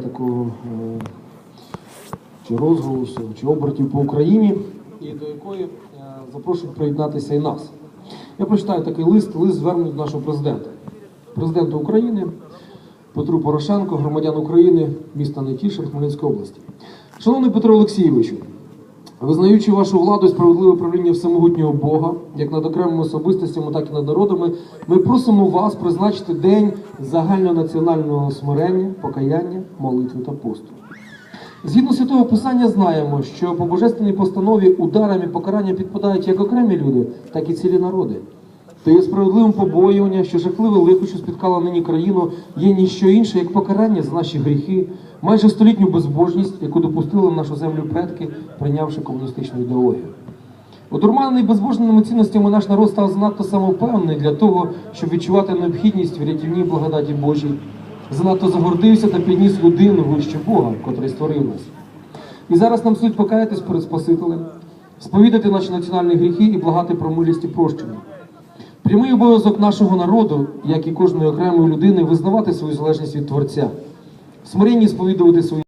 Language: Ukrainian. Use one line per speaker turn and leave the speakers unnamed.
такого е, чи розголосу, чи обертів по Україні, і до якої е, запрошують приєднатися і нас. Я прочитаю такий лист, лист звернений до нашого президента, президента України Петру Порошенко, громадян України, міста Нетішин, Хмельницької області. Шановний Петро Олексійовичу, Визнаючи вашу владу і справедливе правління всемогутнього Бога, як над окремими особистостями, так і над народами, ми просимо вас призначити день загальнонаціонального смирення, покаяння, молитви та посту. Згідно святого писання, знаємо, що по божественній постанові ударами покарання підпадають як окремі люди, так і цілі народи. Та є справедливим побоювання, що жахливе лихо, що спіткало нині країну, є ніщо інше, як покарання за наші гріхи, майже столітню безбожність, яку допустили нашу землю предки, прийнявши комуністичну ідеологію. Одурманений безбожними цінностями наш народ став занадто самовпевнений для того, щоб відчувати необхідність в рятівній благодаті Божій. Занадто загордився та підніс людину вище Бога, котрий створив нас. І зараз нам слід покаятись перед Спасителем, сповідати наші національні гріхи і благати про милість і прощення. Прямий обов'язок нашого народу, як і кожної окремої людини, визнавати свою залежність від Творця, смиренні сповідувати свої.